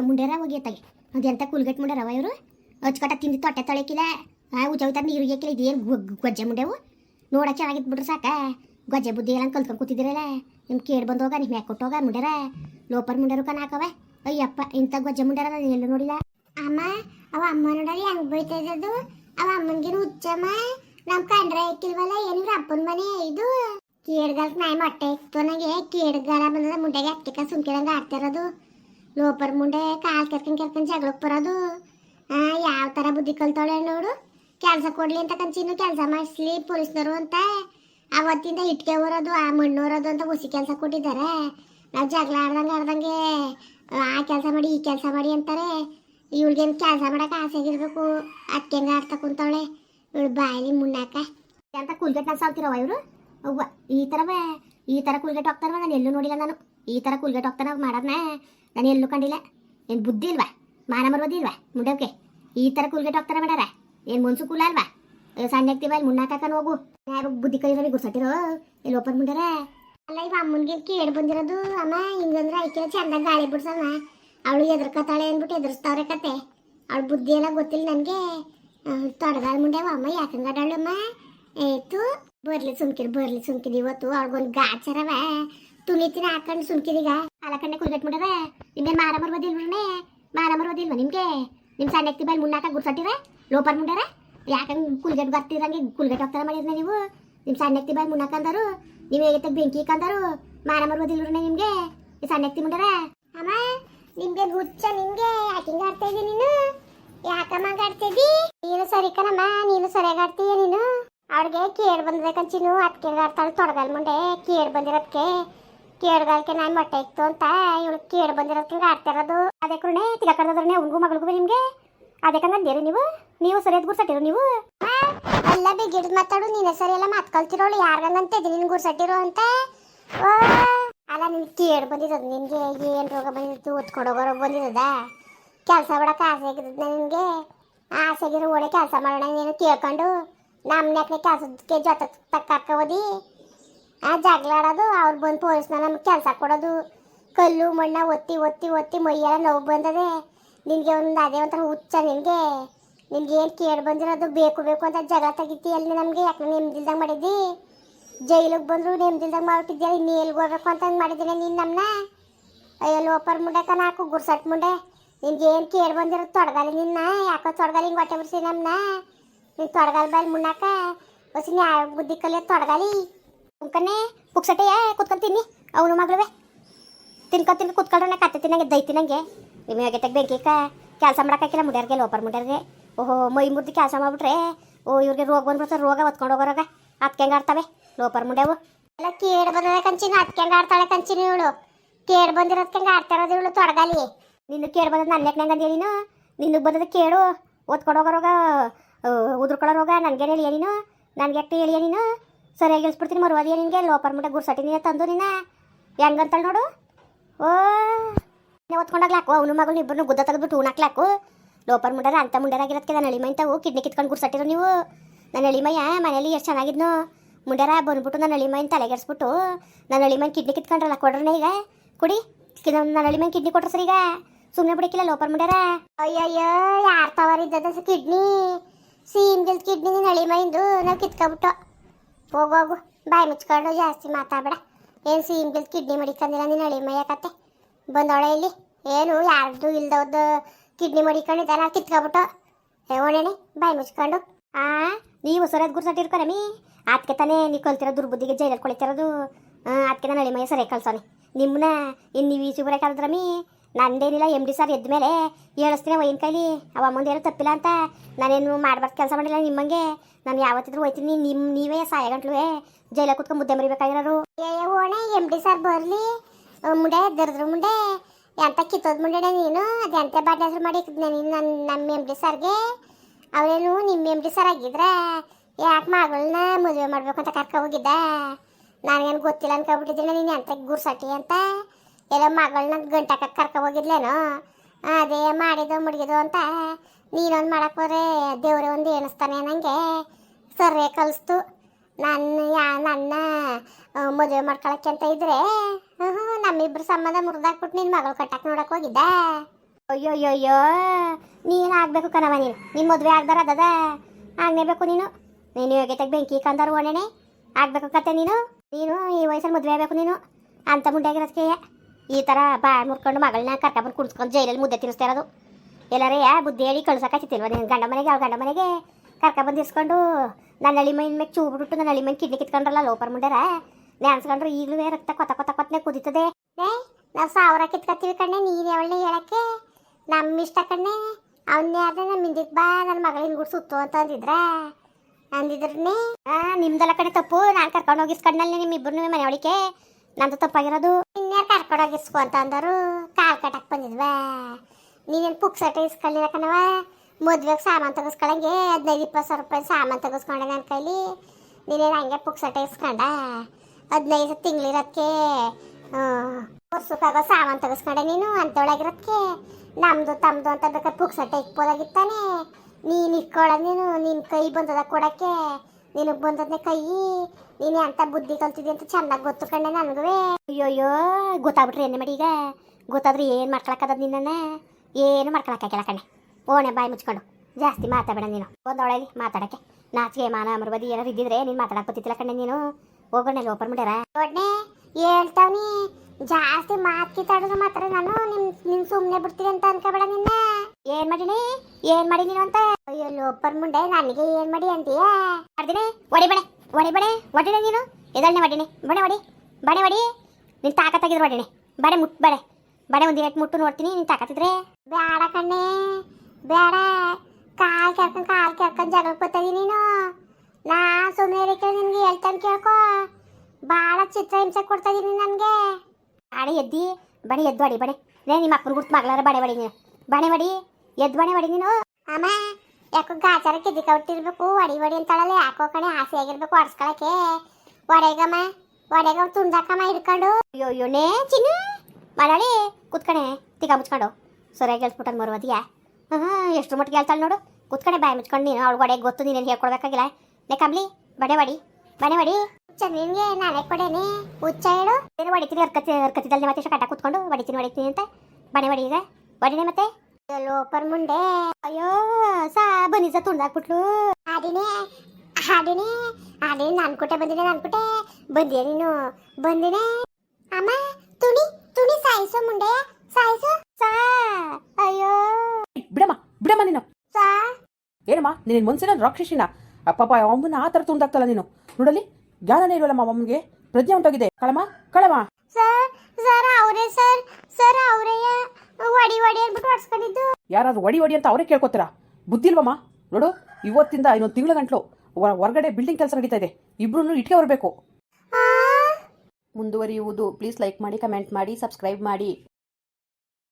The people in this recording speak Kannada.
ಮುಂಡೆರ ಹೋಗಿ ಅತ್ತಾಗೆ ಅದು ಎಂತ ಕೂಲ್ಗಟ್ ಮುಂಡರವ ಇವರು? ಅಚ್ಕಟ ತಿಂದು ತೊಟ್ಟೆ ತೊಳೆಕಿಲ್ಲ ಆ ಉಜಾವ್ತಾರ ನೀರು ಏಕಿಲ್ಲ ಇದೇನು ಗೊಜ್ಜೆ ಮುಂಡೆವು? ನೋಡ, ಚೆನ್ನಾಗಿತ್ತು ಬಿಡ್ರಿ ಸಾಕ. ಗೊಜ್ಜೆ ಬುದ್ಧಿ ಎಲ್ಲ ಕಲ್ತ್ಕೊಂಡು ಕೂತಿದ್ದೀರಲ್ಲ. ನಿಮ್ಮ ಕೇಳಿ ಬಂದೋಗ ನಿಮ್ಮ ಯಾಕೆ ಕೊಟ್ಟೋಗ ಮುಂಡ್ಯಾರ ಲೋಪರ್ ಮುಂಡ್ಯಾರು ಕಣ ಹಾಕವೆ ಅಯ್ಯಪ್ಪ, ಇಂಥ ಗೊಜ್ಜೆ ಮುಂಡ್ಯಾರ ನಾನು ಎಲ್ಲೂ ನೋಡಿಲ್ಲ. ಅಮ್ಮ, ಅವ ಅಮ್ಮ ನೋಡಲಿ ಹೆಂಗ್ ಬೈತಾ ಇದ್ದದ್ದು? ಅವ ಅಮ್ಮನಿಗೆ ಹುಚ್ಚಮ್ಮ. ನಮ್ಮ ಕಂಡ್ರೆ ಇಕ್ಕಿಲ್ವಲ್ಲ ಏನಿವ್ರ ಅಪ್ಪನ ಮನೆ ಇದು? ಕೇಡ್ಗಾಲಕ್ಕೆ ನಾಯಿ ಮೊಟ್ಟೆ ಇತ್ತು ನನಗೆ ಕೇಡ್ಗಾಲ ಬಂದದ ಮುಂಡೆಗೆ ಅಟ್ಟಿಕ ಸುಮ್ಕಿದಂಗೆ ಆಡ್ತಾ ಇರೋದು ಲೋಪರ್ ಮುಂಡೆ ಕಾಲ್ ಕೆರ್ಕೊಂಡು ಕೆರ್ಕೊಂಡು ಜಗಳಕ್ಕೆ ಬರೋದು. ಯಾವ ತರ ಬುದ್ಧಿ ಕಲ್ತಾಳೆ ನೋಡು. ಕೆಲಸ ಕೊಡ್ಲಿ ಅಂತ ಕಂಚಿನ್ನು ಕೆಲಸ ಮಾಡಿಸ್ಲಿ ಪೊಲೀಸ್ನವರು ಅಂತ. ಅವತ್ತಿಂದ ಇಟ್ಕೆ ಹೊರೋದು, ಆ ಮಣ್ಣು ಹೊರೋದು ಅಂತ ಹುಸಿ ಕೆಲಸ ಕೊಟ್ಟಿದ್ದಾರೆ. ನಾವು ಜಗಳ ಆಡ್ದಂಗೆ ಆಡ್ದಂಗೆ, ಆ ಕೆಲಸ ಮಾಡಿ, ಈ ಕೆಲಸ ಮಾಡಿ ಅಂತಾರೆ. ಇವಳಿಗೇನು ಕೆಲಸ ಮಾಡೋಕೆ ಆಸೆ ಆಗಿರ್ಬೇಕು ಅತ್ಕೆಂಗ ಆಡ್ತಾ ಕುಂತಾಳೆ ಇವಳು ಬಾಯಲ್ಲಿ ಮುಣ್ಣಾಕ. ಅಂತ ಕುಲ್ಗೆಟ್ ನಾನು ಸಾಲ್ತಿರವ ಇವರು? ಈ ಥರವೇ ಈ ಥರ ಕುಲ್ಗೆಟ್ ಹೋಗ್ತಾರವ ನಾನು ಎಲ್ಲೂ ನೋಡಿಲ್ಲ ನಾನು. ಈ ಥರ ಕುಲ್ಗೆಟ್ ಹೋಗ್ತಾನ ಮಾಡೋದನ್ನ ನಾನು ಎಲ್ಲೂ ಕಂಡಿಲ್ಲ ಏನು ಬುದ್ಧಿ ಇಲ್ವಾ? ಮಾನ ಮರೋದಿ ಇಲ್ವಾ? ಮುಂಡೋಕೆ ಈ ಥರ ಕೂಲ್ಗೆಟ್ ಹೋಗ್ತಾರ ಬೇಡ ಏನು ಮನ್ಸು ಕೂಲ ಅಲ್ವಾ? ಸಣ್ಣ ಆಗ್ತೀವ ಇಲ್ಲಿ ಮುನ್ನಾಕನ ಹೋಗು. ಯಾರು ಬುದ್ಧಿ ಕಲಿರೋರಿಗೆ ಗುರ್ಸಟ್ಟಿರೋ ಇಲ್ಲಿ ಓಪನ್ ಮುಂಡ್ಯಾರ ಅಲ್ಲ, ಇವ ಅಮ್ಮನ್ಗೆ ಕೇಳಿ ಬಂದಿರೋದು? ಅಮ್ಮ ಹಿಂಗಂದ್ರೆ ಐಕೆ ಚಂದ ಗಾಳಿ ಬಿಡ್ಸಮ್ಮ ಅವಳು ಎದುರ್ಕತಾಳೆ ಅಂದ್ಬಿಟ್ಟು ಎದುರಿಸ್ತಾವ್ರೆ ಕತೆ. ಅವಳು ಬುದ್ಧಿ ಎಲ್ಲ ಗೊತ್ತಿಲ್ಲ ನನಗೆ. ತೊಡಗಾಲ ಮುಂಡ್ಯಾವ ಅಮ್ಮ, ಯಾಕಂಗ ಅಡಾಳಮ್ಮ ಏತು ಬರ್ಲಿ ಸುಮ್ಕಿರಿ ಬರ್ಲಿ ಸುಮ್ಕಿರಿ ಇವತ್ತು. ಅವಳಿಗೊಂದು ಗಾಚರವ ತುಳಿತಿನ ಹಾಕೊಂಡು ಸುಮ್ಕಿದೀಗ. ಅಲಕಂಡೆ ಕುಲ್ಗಟ್ ಮುಂಡವ ನಿಮ್ಗೇನು ಮಾರ ಬರ್ಬೋದಿಲ್ವೇ ಮಾರ ಬರ್ಬೋದಿಲ್ವ ನಿಮ್ಗೆ? ನಿಮ್ಮ ಸಣ್ಣ ಎಕ್ತಿ ಬಾಯಿ ಮುನ್ನಾಕ ಗುರ್ಸಟ್ಟಿರ ಲೋಪರ್ ಮುಂಡ್ಯಾರ ಯಾಕಂಗೆ ಕುಲ್ಗಟ್ ಬರ್ತಿರಂಗೆ ಕುಲ್ಗಟ್ ಹೋಗ್ತಾರ ಮಾಡಿದ್ರೆ ನೀವು? ನಿಮ್ಮ ಸಣ್ಣ ಎಕ್ತಿ ಬಾಯಿ ಮುನ್ನಾಕಂದರು ನೀವು ಹೇಗೆ ಬೆಂಕಿ ಕಂದರು ಮಾರ ಬರ್ಬೋದಿಲ್ವೇ ನಿಮ್ಗೆ? ಈ ಸಣ್ಣ ಎಕ್ತಿ ಮುಂಡ್ಯಾರ ಅಮ್ಮ, ನಿಮ್ಗೆ ಗುಚ್ಚ ನಿಮ್ಗೆ ಯಾಕಿಂಗ್ ಆಡ್ತಾ ಇದ್ದೀನಿ ನೀನು? ಯಾಕಮ್ಮ ಆಡ್ತಿದ್ದಿ ನೀನು ಸರಿ ಕಣಮ್ಮ, ನೀನು ಸರಿಯಾಗಿ ಆಡ್ತೀಯ ನೀನು? ಅವ್ರಿಗೆ ಕೇರ್ ಬಂದಿದೆ ಕಂಚಿನು ಅದಕ್ಕೆ ಆಡ್ತಾಳೆ ತೊಡಗಲ್ ಮುಂಡೆ ಕೇರ್ ಬಂದಿರೋದಕ್ಕೆ ಕೇಡ್ಗಾಲ್ಕೆ ನಾನು ಮೊಟ್ಟೆ ಇತ್ತು ಅಂತ ಇವಳು ಕೇಡ್ ಬಂದಿರೋದಕ್ಕೆ ಆಡ್ತಾ ಇರೋದು. ಅದೇ ಕಣೆ ತಿಳಕಡ್ದ್ರೆ ಅವ್ನಿಗೂ ಮಗಳಿಗೂ ನಿಮ್ಗೆ? ಅದೇ ಕಂಗಂದಿರಿ ನೀವು? ನೀವು ಸರಿಯಾದ ಗುರ್ಸಟ್ಟಿರು ನೀವು? ಅಲ್ಲ ಬಿಗಿಡ್ ಮಾತಾಡು, ನೀನೆ ಸರಿ ಎಲ್ಲ ಮಾತು ಕಲ್ತಿರೋಳು ಯಾರ್ಗಂಗಂತ ನಿನ್ ಗುರ್ಸಟ್ಟಿರೋ ಅಂತ. ಅಲ್ಲ ನಿನ್ ಕೇಡ್ ಬಂದಿರೋದು ನಿನ್ಗೆ, ಏನ್ ರೋಗ ಬಂದಿತ್ತು ಒತ್ಕೊಡೋಗ ರೋಗ ಬಂದಿದ್ದದ? ಕೆಲಸ ಬಿಡಕ್ಕೆ ಆಸೆ ಆಗಿದ್ದದ ನಿನ್ಗೆ? ಆಸೆ ಆಗಿರೋ ಒಳ್ಳೆ ಕೆಲಸ ಮಾಡೋಣ, ನೀನು ಕೇಳ್ಕೊಂಡು. ನಮ್ಮನ್ಯಾಕೆ ಕೆಲಸಕ್ಕೆ ಜೊತೆ ತಕ್ಕ ಓದಿ ಆ ಜಗಳ ಆಡೋದು ಅವ್ರು ಬಂದು ಪೊಲೀಸ್ನ ನಮ್ಗೆ ಕೆಲಸ ಕೊಡೋದು. ಕಲ್ಲು, ಮಣ್ಣ ಒತ್ತಿ ಒತ್ತಿ ಒತ್ತಿ ಮೈಯೆಲ್ಲ ನೋವು ಬಂದದೆ. ನಿನಗೆ ಒಂದು ಅದೇ ಒಂಥರ ಹುಚ್ಚ ನಿನಗೆ. ನಿನ್ಗೆ ಏನು ಕೇಳಿ ಬಂದಿರೋದು ಬೇಕು ಬೇಕು ಅಂತ ಜಗಳ ತೆಗಿತಿ ಅಲ್ಲಿ ನಮಗೆ. ಯಾಕೆ ನೆಮ್ಮದಿಲ್ದಂಗೆ ಮಾಡಿದ್ದಿ? ಜೈಲಿಗೆ ಬಂದರು ನೆಮ್ಮದಿಲ್ದಂಗೆ ಮಾಡ್ಬಿಟ್ಟಿದ್ಯಾ? ನೀ ಎಲ್ಗೆ ಹೋಗ್ಬೇಕು ಅಂತ ಹಂಗೆ ಮಾಡಿದ್ದೀನಿ ನೀನು ನಮ್ಮನ್ನ ಅಯ್ಯೋ, ಲೋಪರ್ ಮುಂಡೆ ನಾಲ್ಕು ಗುರ್ಸಟ್ ಮುಂಡೆ. ನಿನ್ಗೆ ಏನು ಕೇಳಿ ಬಂದಿರೋದು? ತೊಡಗಾಲಿ ನಿನ್ನ. ಯಾಕೋ ತೊಡಗಾಲಿ ಹಿಂಗೆ ಹೊಟ್ಟೆ ಬಿಡಿಸಿ ನಮ್ಮನ್ನ ನೀನು ತೊಡಗಾಲ ಬಾಯಲ್ಲಿ ಮುನ್ನಾಕ ಹೊಸ ನ್ಯಾಯ ಬುದ್ಧಿ ಕಲಿಯೋದು ತೊಡಗಾಲಿ. ಕುಂಕನ್ನೆ ಪುಕ್ಸಟೆಯ ಕುತ್ಕೊಂಡು ತಿನ್ನಿ. ಅವನು ಮಗಳವೆ. ತಿನ್ಕೊ ತಿನ್ಕೊ ಕುತ್ಕೊಂಡ್ರೆ ಕತ್ತೆ ತಿನ್ನಂಗೆ ದೈ ತಿನ್ನಂಗೆ. ನಿಮಗೆ ತೆಗ್ ಬೆಂಕಿ ಕೆಲಸ ಮಾಡೋಕ್ಕಾಗಿಲ್ಲ ಮುಡ್ಯಾರ್ಗೆ ಲೋಪರ್ ಮುಡ್ಯಾರ್ಗೆ ಓಹೋ ಮೈ ಮುರಿದು ಕೆಲಸ ಮಾಡ್ಬಿಟ್ರೆ ಓ ಇವ್ರಿಗೆ ರೋಗ ಬಂದ್ಬಿಡ್ತಾರೆ ರೋಗ ಹೊತ್ಕೊಂಡು ಹೋಗೋರಾಗ. ಅದಕ್ಕೆ ಹೆಂಗೆ ಆಡ್ತವೆ? ಲೋಪರ್ ಮುಂಡ್ಯಾವು. ಎಲ್ಲ ಕೇಡ್ ಬಂದದ ಕಂಚಿನ ಅದಕ್ಕೆ ಹೆಂಗೆ ಆಡ್ತಾಳೆ ಕಂಚಿನ ಇವಳು? ಕೇಡ್ ಬಂದಿರೋದಕ್ಕೆ ಹೆಂಗೆ ಆಡ್ತಾ ಇರೋದು ಇವಳು ತೊಡಗಾಲಿ. ನಿನ್ನ ಕೇಡ್ ಬಂದದ ನನ್ನ ಹೆಂಗೆ ಅಂದ್ಯ ನೀನು? ನಿನ್ನ ಬಂದದ ಕೇಳು. ಓದ್ಕೊಂಡು ಹೋಗೋ ರೋಗ ಉದ್ರಕೊಳ್ಳೋ ರೋಗ ನನಗೇನು ಹೇಳಿಯ ನೀನು? ನನಗೆ ಯಾಕ ಹೇಳಿಯ ನೀನು? ಸರಿಯಾಗಿ ಇಳಿಸ್ಬಿಡ್ತೀನಿ ಮರುವಾದಿಯ ನಿನಗೆ? ಲೋಪರ್ ಮುಟ್ಟ ಗುರ್ಸಟಿ ನೀನು ತಂದು ನೀನು? ಹೆಂಗಂತಳ ನೋಡು. ಓ, ನೀನು ಓದ್ಕೊಂಡಾಗ್ಲಾಕು ಅವನು ಮಗಳು ಇಬ್ಬರನ್ನು ಗುದ್ದ ತೆಗೆದ್ಬಿಟ್ಟು ಉಣಾಕ್ಲಾಕು ಲೋಪರ್ ಮುಂಡರ, ಅಂತ ಮುಂಡರಾಗಿರೋದಕ್ಕೆ ನಾನು ಎಳಿ ತಾವು, ಕಿಡ್ನಿ ಕಿತ್ಕೊಂಡು ಗುರ್ಸಟ್ಟಿರೋ ನೀವು. ನನ್ನ ಎಳಿಮಯ್ಯ, ಮನೇಲಿ ಎಷ್ಟು ಚೆನ್ನಾಗಿದ್ನು. ಮುಂಡರ ಬಂದ್ಬಿಟ್ಟು ನನ್ನ ಎಳಿಮೈನ್ ತಲೆಗೆಡ್ಸ್ಬಿಟ್ಟು ನನ್ನ ಎಳಿಮೈನ್ ಕಿಡ್ನಿ ಕಿತ್ಕೊಂಡ್ರಲ್ಲ ಕೊಡ್ರಣ ಈಗ? ಕುಡಿ ನನ್ನ ಎಳಿಮೈನ್ ಕಿಡ್ನಿ ಕೊಟ್ರು ಸರಿ ಈಗ? ಸುಮ್ಮನೆ ಬಿಡಕ್ಕಿಲ್ಲ ಲೋಪರ್ ಮುಂಡರ? ಅಯ್ಯಯ್ಯೋ, ಯಾರು ತವರಿದ್ದದ ಕಿಡ್ನಿ? ಸೀಮ್ಗಿಲ್ ಕಿಡ್ನಿ ನಿನ್ನ ಎಳಿಮೈಂದು ನಾವು ಕಿತ್ಕೊಬಿಟ್ಟು. ಹೋಗೋಗು ಬಾಯಿ ಮುಚ್ಕೊಂಡು ಜಾಸ್ತಿ ಮಾತಾಡಬೇಡ. ಏನು ಸೀಮ್ಗಿಲ್ ಕಿಡ್ನಿ ಮಡಿಕೊಂಡಿಲ್ಲ ನೀನು ಎಳಿಮಯ್ಯ ಕತೆ. ಬಂದವಳೆ ಇಲ್ಲಿ. ಏನು, ಯಾರ್ದು ಇಲ್ದವ್ದು ಕಿಡ್ನಿ ಮಡಿಕೊಂಡಿದ್ದಲ್ಲ ಕಿತ್ಕೊಬಿಟ್ಟು ಒಣೆಣೆ ಬಾಯಿ ಮುಚ್ಕೊಂಡು. ಆ, ನೀವು ಸರಿಯಾದ ಗುರ್ಸಟ್ಟಿರ್ಕೊರಮಿ ಅದಕ್ಕೆ ತಾನೇ ನೀ ಕಲ್ತಿರೋ ದುರ್ಬುದ್ಧಿಗೆ ಜೈಲಲ್ಲಿ ಕೊಳಿತಿರೋದು. ಅದಕ್ಕೆ ನಾನು ಅಳಿಮಯ್ಯ ಸರಿಯಾಗಿ ಕಳ್ಸೋನೆ. ನಿಮ್ಮನ್ನ ಇನ್ನು ನೀವು ಈ ಬರೋ ಕಳೆದ್ರಮಿ ನಂದೇನಿಲ್ಲ ಎಂ ಡಿ ಸರ್ ಎದ್ದ ಮೇಲೆ ಹೇಳಿಸ್ತೀನಿ ಒಯ್ಯಿನ ಕೈಲಿ? ಅವ ಅಮ್ಮಂದು ಏನೋ ತಪ್ಪಿಲ್ಲ ಅಂತ. ನಾನೇನು ಮಾಡ್ಬಾರ್ದು ಕೆಲಸ ಮಾಡಿಲ್ಲ ನಿಮ್ಮಂಗೆ? ನಾನು ಯಾವತ್ತಿದ್ರು ಹೋಯ್ತೀನಿ ನಿಮ್ಮ ನೀವೇ ಸಾಯ ಗಂಟ್ಲುವೆ ಜೈಲ ಕುತ್ಕೊಂಡು ಮುದ್ದೆ ಮರಿಬೇಕಾಗಿರೋರು. ಓಣೆ ಎಂ ಡಿ ಸರ್ ಬರಲಿ. ಮುಂಡೆ ದರ್ದ್ರ ಮುಂಡೆ ಎಂತ ಕಿತ್ತೋದ್ ಮುಂಡೆ ನೀನು? ಅದೆಂತ ಬಾಟ್ಲಿ ಹೆಸರು ಮಾಡಿ ನೀನು ನನ್ನ ನಮ್ಮ ಎಂ ಡಿ ಸರ್ಗೆ ಅವರೇನು ನಿಮ್ಮ ಎಂ ಡಿ ಸರ್ ಆಗಿದ್ರೆ? ಯಾಕೆ ಮಗಳನ್ನ ಮದುವೆ ಮಾಡ್ಬೇಕು ಅಂತ ಕರ್ಕೊ ಹೋಗಿದ್ದ? ನನಗೇನು ಗೊತ್ತಿಲ್ಲ ಅನ್ಕೊಬಿಟ್ಟಿದ್ದೀನಿ ನೀನು ಎಂತ ಗುರ್ಸಟಿ ಅಂತ. ಎಲ್ಲ ಮಗಳನ್ನ ಗಂಟಕ ಕರ್ಕೊ ಹೋಗಿದ್ಲೇನೋ? ಅದೇ ಮಾಡಿದ್ದು, ಮುಡಿಗಿದ್ದು ಅಂತ. ನೀನೊಂದು ಮಾಡಕ್ಕೆ ಹೋದ್ರೆ ದೇವ್ರೆ ಒಂದು ಎಣಿಸ್ತಾನೆ ನನಗೆ ಸರ್ರೆ ಕಲಿಸ್ತು. ನನ್ನ ಯಾ, ನನ್ನ ಮದುವೆ ಮಾಡ್ಕೊಳಕ್ಕೆ ಅಂತ ಇದ್ರೆ ಹ್ಞೂ ನಮ್ಮಿಬ್ರು ಸಂಬಂಧ ಮುರಿದಾಕ್ಬಿಟ್ಟು ನಿನ್ನ ಮಗಳು ಕಟ್ಟಕ್ಕೆ ನೋಡಕ್ಕೆ ಹೋಗಿದ್ದೆ? ಅಯ್ಯೋ ಅಯ್ಯೋ ನೀನು ಆಗಬೇಕು ಕಣವ ನೀನು. ನಿನ್ನ ಮದುವೆ ಆಗ್ದಾರ ಅದದ? ಆಗ್ಲೇಬೇಕು ನೀನು. ನೀನು ಯೋಗ್ಯತೆಗೆ ಬೆಂಕಿ ಕಂದಾರು ಒಣೆನೆ ಆಗಬೇಕು ಕತೆ ನೀನು. ನೀನು ಈ ವಯಸ್ಸಲ್ಲಿ ಮದುವೆ ಆಗಬೇಕು ನೀನು. ಅಂತ ಮುಂಡಾಗಿರೋದಕ್ಕೆ ಈ ಥರ ಬಾಳ್ ಮುರ್ಕೊಂಡು ಮಗಳನ್ನ ಕರ್ಕೊಂಡ್ಬಂದು ಕುಡಿಸ್ಕೊಂಡು ಜೈಲಲ್ಲಿ ಮುದ್ದೆ ತಿನ್ನಿಸ್ತಾ ಇರೋದು ಎಲ್ಲರೇ ಬುದ್ಧಿ ಹೇಳಿ ಕಳ್ಸಕ್ಕಾಗ್ತಿಲ್ವ ನಿನ್ನ ಗಂಡ ಮನೆಗೆ ಅವ್ರ ಗಂಡ ಮನೆಗೆ ಕರ್ಕೊಂಡ್ಬಂದು ಇಸ್ಕೊಂಡು ನನ್ನ ಅಳಿ ಮೈನ್ ಮೇಲೆ ಚೂ ಬಿಟ್ಟು ನನ್ನ ಅಳಿ ಮೈನ್ ಕಿಡ್ನಿ ಕಿತ್ಕೊಂಡ್ರಲ್ಲ ಲೋಪರ್ ಮುಂಡ್ಯಾರ ನೆನ್ಸ್ಕೊಂಡ್ರು ಈಗಲೂ ರಕ್ತ ಕೊತ ಕೊತ ಕೊತ್ತನೆ ಕುದೀತದೆ. ಏ ನಾವು ಸಾವಿರ ಕಿತ್ಕೊತೀವಿ ಕಣ್ಣೆ ನೀನು ಅವಳನ್ನ ಹೇಳಕ್ಕೆ? ನಮ್ಮ ಇಷ್ಟ ಕಣ್ಣೆ ಅವನ್ನೇ ಆದ್ರೆ ನಮ್ಮ ಹಿಂದಿಗೆ ಬಾ ನನ್ನ ಮಗಳಿನ ಗುಡ್ ಸುತ್ತು ಅಂತ ಅಂದಿದ್ರ? ಅಂದಿದ್ರೆ ಆ ನಿಮ್ದೆಲ್ಲ ಕಡೆ ತಪ್ಪು. ನಾನು ಕರ್ಕೊಂಡು ಹೋಗಿಸ್ಕೊಂಡಲ್ಲಿ ನಿಮ್ಮ ಇಬ್ಬರು ಮನೆ ಒಳಿಕೆ ನಂದು ತಪ್ಪಾಗಿರೋದು ಇನ್ಯಾರು ಕರ್ಕೊಡೋಗಿ ಹೋಗಿಸ್ಕೊ ಅಂತ ಅಂದರು ಕಾಲ್ ಕಟ್ಟಕ್ಕೆ ಬಂದಿದ್ವಾ. ನೀನೇನು ಪುಕ್ಸಟೆ ಇಸ್ಕೊಳ್ಳಿಲ್ಲ ಕಣವ ಮದ್ವೆಗೆ ಸಾಮಾನು ತೆಗೆಸ್ಕೊಳಂಗೆ ಹದಿನೈದು, ಇಪ್ಪತ್ತು ಸಾವಿರ ರೂಪಾಯಿ ಸಾಮಾನು ತೆಗೆಸ್ಕೊಂಡೆ ನನ್ನ ಕೈಲಿ. ನೀನೇನು ಹಂಗೆ ಪುಕ್ಸಟೆ ಇಸ್ಕೊಂಡ? ಹದಿನೈದು ತಿಂಗಳಿರೋದಕ್ಕೆ ವರ್ಷಕ್ಕಾಗೋ ಸಾಮಾನು ತೆಗೆಸ್ಕೊಂಡೆ ನೀನು ಅಂತೊಳಗಿರೋದಕ್ಕೆ ನಮ್ಮದು ತಮ್ಮದು ಅಂತ ಬೇಕಾದ್ರೆ ಪುಕ್ಸಟೆ ಇಕ್ಬೋದಾಗಿತ್ತಾನೆ. ನೀನು ಇಕ್ಕೊಳ್ಳೋದು ನೀನು ನಿನ್ನ ಕೈ ಬಂದದ ಕೊಡಕ್ಕೆ. ನಿನಗೆ ಬಂದದ್ನೆ ಕೈ. ನೀನು ಅಂತ ಬುದ್ಧಿ ಕಲ್ತಿದ್ದಿ ಅಂತ ಚೆನ್ನಾಗಿ ಗೊತ್ತು ಕಣ್ಣೆ ನನಗೂ ಅಯ್ಯೋ ಅಯ್ಯೋ ಗೊತ್ತಾಗ್ಬಿಟ್ರಿ ಏನೇ ಮಾಡಿ ಈಗ? ಗೊತ್ತಾದ್ರೆ ಏನು ಮಾಡ್ಕೊಳಕ್ಕದ ನಿನ್ನ ಏನು ಮಾಡ್ಕೊಳಕ್ಕಾಗಿಲ್ಲ ಕಣ್ಣೆ ಓಣೆ ಬಾಯಿ ಮುಚ್ಕೊಂಡು. ಜಾಸ್ತಿ ಮಾತಾಡಬೇಡ ನೀನು. ಒಂದೊಳಗೆ ಮಾತಾಡಕ್ಕೆ. ನಾಚಿಕೆ ಮಾನ ಮರುಬದಿ ಏನಾರು ಇದ್ದಿದ್ರೆ ನೀನು ಮಾತಾಡಕ್ ಗೊತ್ತಿತ್ತಿಲ್ಲ ಕಣ್ಣೆ ನೀನು. ಹೋಗೋಣ ಓಪನ್ ಮಾಡ್ಯಾರ? ಒಡ್ನೆ ಹೇಳ್ತಾವ್ನಿ. ಜಾಸ್ತಿ ಮಾತು ಕಿತ್ತಾಡಿದ್ರೆ ಮಾತ್ರ. ನಾನು ನಿಮ್ ನಿನ್ ಸುಮ್ಮನೆ ಬಿಡ್ತೀನಿ ಅಂತ ಅನ್ಕೋಬೇಡ ನಿನ್ನ. ಏನ್ ಮಾಡಿನಿ? ಏನ್ ಮಾಡಿ ನೀನು ಅಂತ? ಅಯ್ಯೋ, ಲೋಪರ್ ಮುಂಡೆ. ನನಗೆ ಏನ್ ಮಾಡಿ ಅಂತೀಯ? ಮಾಡ್ದಿನಿ ಒಡಿಬೇಡೆ ಒಡಿಬೇಡೆ ಒಡಿನೆ ನೀನು? ಎದಳ್ನೆ ಒಡಿನಿ ಬಡೆ ಒಡಿ. ಬಡೆ ಒಡಿ. ನಿನ್ ತಾಕತ್ತಾಗಿದ್ರು ಒಡಿನಿ ಬಡೆ ಮುಟ್ ಬಡೆ ಬಡೆ ಒಂದು ಏಟ್ ಮುಟ್ಟು ನೋಡ್ತೀನಿ ನೀನ್ ತಾಕತ್ತಿದ್ರೆ ಬೇಡ ಕಣ್ಣೆ. ಬೇಡ ಕಾಲ್ ಕೆರ್ಕೊಂಡ್ ಕಾಲ್ ಕೆರ್ಕೊಂಡ್ ಜಗಳ ಬರ್ತದಿ ನೀನು. ನಾ ಸುಮ್ಮನೆ ನಿನ್ಗೆ ಹೇಳ್ತಾನೆ ಕೇಳ್ಕೊ. ಭಾಳ ಚಿತ್ರ ಹಿಂಸೆ ಕೊಡ್ತಾ ಇದೀನಿ ನನಗೆ. ಆಡಿ ಎದ್ದಿ ಬಡಿ ಎದ್ದು ಅಡಿ ಬಡಿ ನೇ ನಿಮ್ಮ ಅಪ್ಪನ ಗುರ್ತು ಮಗಳಾರ ಬಡೆ ಬಡಿ ನೀನು. ಬಣೆ ಬಡಿ ಎದ್ದು ಬಣೆ ಬಡಿ ನೀನು. ಅಮ್ಮ ಯಾಕೋ ಗಾಚಾರ ಕಿದ್ದಿ ಕಟ್ಟಿರ್ಬೇಕು ಅಡಿ ಬಡಿ ಅಂತಾಳಲ್ಲ ಯಾಕೋ ಕಣೆ ಆಸೆ ಆಗಿರ್ಬೇಕು ಒಡ್ಸ್ಕೊಳಕ್ಕೆ ಒಡೆಗಮ್ಮ ಒಡೆಗ ತುಂಡಾಕಮ್ಮ ಹಿಡ್ಕೊಂಡು. ಅಯ್ಯೋ ಅಯ್ಯೋ ನೇ ಚಿನ್ನು. ಮಳಳಿ ಕುತ್ಕಣೆ ತಿಗ ಮುಚ್ಕೊಂಡು. ಸರಿಯಾಗಿ ಹೇಳ್ಸ್ಬಿಟ್ಟನ್ ಮರುವದಿಯಾ ಹಾಂ ಎಷ್ಟು ಮಟ್ಟಿಗೆ ಹೇಳ್ತಾಳೆ ನೋಡು. ಕೂತ್ಕಣೆ ಬಾಯಿ ಮುಚ್ಕೊಂಡು ನೀನು. ಅವಳು ಒಡೆಗೆ ಗೊತ್ತು ನೀನೇನು ಹೇಳ್ಕೊಡ್ಬೇಕಾಗಿಲ್ಲ. ನೇ ಕಂಬ್ಲಿ ಬಡೆ ಬಡಿ. ಬಡೆ ಹೊಡಿ ಹುಚ್ಚ ನಿನ್ಗೆ ನಾನೇ ಕೊಡೇನೆ ಹುಚ್ಚ ಹೇಳು. ಏನು ಹೊಡಿತೀನಿ ಹರ್ಕತಿ ಹರ್ಕತಿದಲ್ಲಿ ಮತ್ತೆ ಕಟ್ಟ ಕೂತ್ಕೊಂಡು ಹೊಡಿತೀನಿ ಹೊಡಿತೀನಿ ಅಂತ. ಬನ್ನಿ ಹೊಡಿ ಈಗ. ಬಡಿನೆ ಮತ್ತೆ. ಲೋಪರ್ ಮುಂಡೆ. ಅಯ್ಯೋ ಸಾ ಬನ್ನಿ ಸಾ ತುಂಡಾಕ್ಬಿಟ್ಲು. ಹಾಡಿನೇ ಹಾಡಿನೇ ಹಾಡಿನಿ ನಾನು ಕೊಟ್ಟೆ ಬಂದಿನಿ ನಾನು ಕೊಟ್ಟೆ ಬಂದಿಯ ನೀನು? ಬಂದಿನೇ ಅಮ್ಮ ತುಣಿ ತುಣಿ ಸಾಯಿಸು ಮುಂಡೆ. ಸಾಯಿಸು. ಸಾ. ಅಯ್ಯೋ. ಬಿಡಮ್ಮ ಬಿಡಮ್ಮ ನೀನು. ಸಾ. ಏನಮ್ಮ ನೀನು ಮನ್ಸಿನ ರಾಕ್ಷಸಿನ ಅಪ್ಪ ಪಾಪ ಅಮ್ಮನ ಆ ಥರ ತುಂಡಾಗ್ತಲ್ಲ ನೀನು. ನೋಡಲಿ ಜ್ಞಾನನೇ ಇರೋಲ್ಲಮ್ಮ ಅಮ್ಮನಿಗೆ? ಪ್ರಜ್ಞೆ ಉಂಟೋಗಿದೆ. ಕಳಮ ಕಳಮ ಸರ್ ಸರ್ ಅವರೇ ಸರ್ ಸರ್ ಅವರೇ ಒಡಿ ಒಡಿ ಅಂದ್ಬಿಟ್ಟು ಹೊಡ್ಸ್ಕೊಂಡಿದ್ದು ಯಾರಾದ್ರೂ ಒಡಿ ಒಡಿ ಅಂತ ಅವರೇ ಕೇಳ್ಕೊತೀರ? ಬುದ್ಧಿಲ್ವಮ್ಮ ನೋಡು ಇವತ್ತಿಂದ ಇನ್ನೊಂದು ತಿಂಗಳ ಗಂಟ್ಲು ಹೊರಗಡೆ ಬಿಲ್ಡಿಂಗ್ ಕೆಲಸ ನಡೀತಾ ಇದೆ. ಇಬ್ರು ಇಟ್ಕೆ ಬರಬೇಕು. ಮುಂದುವರಿಯುವುದು ಪ್ಲೀಸ್ ಲೈಕ್ ಮಾಡಿ ಕಮೆಂಟ್ ಮಾಡಿ ಸಬ್ಸ್ಕ್ರೈಬ್ ಮಾಡಿ.